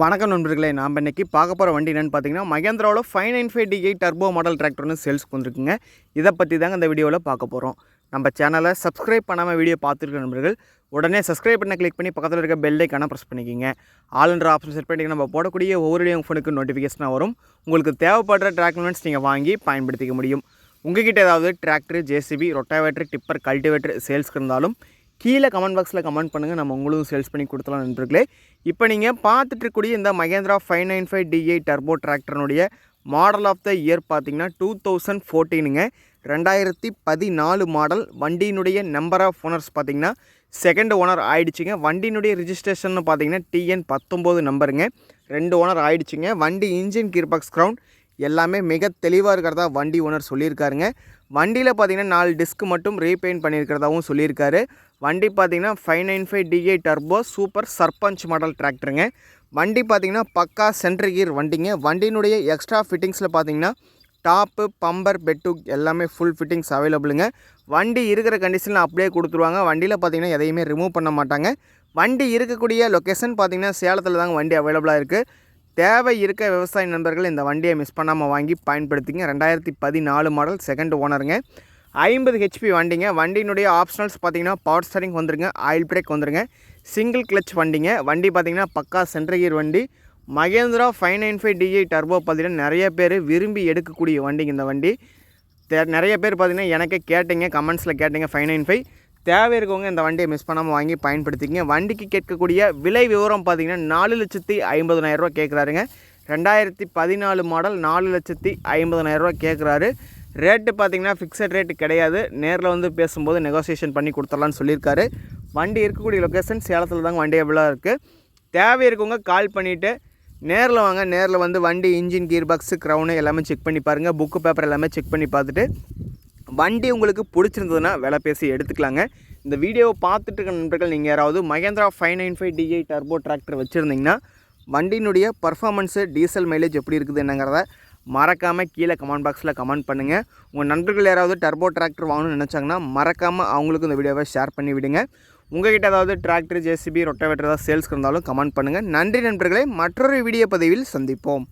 வணக்கம் நண்பர்களே நாம் இன்றைக்கி பார்க்க போகிற வண்டி என்னென்னு பார்த்தீங்கன்னா மகேந்திராவில் five nine five D eight turbo model டிராக்டர்னு ஒன்று சேல்ஸ்க்கு வந்திருக்குங்க. இதை பற்றி தாங்க இந்த வீடியோவில் பார்க்க போகிறோம் நம்ம சேனலை சப்ஸ்கிரைப் பண்ணாமல் வீடியோ பார்த்துருக்க நண்பர்கள் உடனே சப்ஸ்கிரைப் பண்ண கிளிக் பண்ணி பக்கத்தில் இருக்க பெல் ஐக்கான ப்ரெஸ் பண்ணிக்கிங்க. ஆளுன்ற ஆப்ஷன் செட் பண்ணி நம்ம போடக்கூடிய ஒவ்வொரு உங்கள் ஃபோனுக்கு நோட்டிஃபிகேஷனாக வரும். உங்களுக்கு தேவைப்படுற ட்ராக்மெண்ட்ஸ் நீங்கள் வாங்கி பயன்படுத்திக்க முடியும். உங்ககிட்ட ஏதாவது tractor JCB rotavator tipper cultivator சேல்ஸ்க்கு இருந்தாலும் கீழே கமெண்ட் பாக்ஸில் கமெண்ட் பண்ணுங்கள் நம்ம உங்களும் சேல்ஸ் பண்ணி கொடுத்தலாம் நண்பர்களே. இப்போ நீங்கள் பார்த்துட்டு இருக்கக்கூடிய இந்த Mahindra five nine five DI turbo டிராக்டர்னுடைய model of the year பார்த்தீங்கன்னா டூ தௌசண்ட் ஃபோர்டீனுங்க. ரெண்டாயிரத்தி பதினாலு மாடல். வண்டியினுடைய நம்பர் ஆஃப் ஓனர்ஸ் பார்த்தீங்கன்னா செகண்ட் ஓனர் ஆயிடுச்சுங்க. வண்டியினுடைய ரிஜிஸ்ட்ரேஷன் பார்த்தீங்கன்னா டிஎன் பத்தொம்போது நம்பருங்க. ரெண்டு ஓனர் ஆயிடுச்சுங்க. வண்டி இன்ஜின் கீர்பாக்ஸ் கிரவுண்ட். எல்லாமே மிக தெளிவாக இருக்கிறதா வண்டி ஓனர் சொல்லியிருக்காருங்க. வண்டியில் பார்த்தீங்கன்னா நாலு டிஸ்க் மட்டும் ரீபெயிண்ட் பண்ணியிருக்கிறதாவும் சொல்லியிருக்காரு. வண்டி பார்த்தீங்கன்னா five nine five DI turbo super Sarpanch model டிராக்டருங்க வண்டி பார்த்தீங்கன்னா பக்கா சென்ட்ரு கீர் வண்டிங்க. வண்டியினுடைய எக்ஸ்ட்ரா ஃபிட்டிங்ஸில் பார்த்தீங்கன்னா டாப்பு பம்பர் பெட்டு எல்லாமே ஃபுல் ஃபிட்டிங்ஸ் அவைலபிளுங்க வண்டி இருக்கிற கண்டிஷனில் அப்படியே கொடுத்துருவாங்க. வண்டியில் பார்த்தீங்கன்னா எதையுமே ரிமூவ் பண்ண மாட்டாங்க. வண்டி இருக்கக்கூடிய லொக்கேஷன் பார்த்தீங்கன்னா சேலத்தில் தாங்க வண்டி அவைலபிளாக இருக்குது தேவை இருக்க விவசாய நண்பர்கள் இந்த வண்டியை மிஸ் பண்ணாமல் வாங்கி பயன்படுத்திங்க. ரெண்டாயிரத்தி பதினாலு மாடல் செகண்ட் ஓனருங்க ஐம்பது ஹெச்பி வண்டிங்க. வண்டியினுடைய ஆப்ஷனல்ஸ் பார்த்தீங்கன்னா பவர் ஸ்டரிங் வந்துருங்க. ஆயில் பிரேக் வந்துருங்க. சிங்கிள் கிளச் வண்டிங்க. வண்டி பார்த்தீங்கன்னா பக்கா சென்ட்ரு கியர் வண்டி. Mahindra five nine five DI turbo பார்த்தீங்கன்னா நிறைய பேர் விரும்பி எடுக்கக்கூடிய வண்டிங்க இந்த வண்டி. தே- நிறைய பேர் பார்த்தீங்கன்னா எனக்கே கேட்டீங்க கமெண்ட்ஸில் கேட்டீங்க ஃபைவ் நைன் ஃபைவ் தேவை இருக்கவங்க இந்த வண்டியை மிஸ் பண்ணாமல் வாங்கி பயன்படுத்திக்கங்க. வண்டிக்கு கேட்கக்கூடிய விலை விவரம் பார்த்தீங்கன்னா நாலு லட்சத்தி ஐம்பதனாயிரரூவா கேட்குறாருங்க. ரெண்டாயிரத்தி பதினாலு மாடல் நாலு லட்சத்தி ஐம்பதனாயிரரூவா கேட்குறாரு. ரேட்டு பார்த்தீங்கன்னா ஃபிக்ஸட் ரேட்டு கிடையாது. நேரில் வந்து பேசும்போது நெகோசியேஷன் பண்ணி கொடுத்துடலான்னு சொல்லியிருக்காரு. வண்டி இருக்கக்கூடிய லொக்கேஷன் சேலத்தில் தாங்க வண்டி எவ்வளோ இருக்குது தேவை இருக்கவங்க கால் பண்ணிவிட்டு நேரில் வாங்க. நேரில் வந்து வண்டி இன்ஜின் கீர் பாக்ஸு க்ரௌனு எல்லாமே செக் பண்ணி பாருங்கள் புக்கு பேப்பர் எல்லாமே செக் பண்ணி பார்த்துட்டு வண்டி உங்களுக்கு பிடிச்சிருந்ததுன்னா விலை பேசி எடுத்துக்கலாங்க. இந்த வீடியோவை பார்த்துட்டு இருக்க நண்பர்கள் நீங்கள் யாராவது Mahindra five nine five DI turbo tractor வச்சுருந்தீங்கன்னா வண்டியினுடைய பர்ஃபாமன்ஸு டீசல் மைலேஜ் எப்படி இருக்குது என்னங்கிறத மறக்காமல் கீழே கமெண்ட் பாக்ஸில் கமெண்ட் பண்ணுங்கள் உங்கள் நண்பர்கள் யாராவது டர்போ டிராக்டர் வாங்கணும்னு நினச்சாங்கன்னா மறக்காமல் அவங்களுக்கு இந்த வீடியோவை ஷேர் பண்ணி விடுங்க. உங்ககிட்ட ஏதாவது டிராக்டர் ஜேசிபி ரொட்டவேட்டர் ஏதாவது சேல்ஸ்க்கு இருந்தாலும் கமெண்ட் பண்ணுங்கள் நன்றி நண்பர்களே மற்றொரு வீடியோ பதிவில் சந்திப்போம்.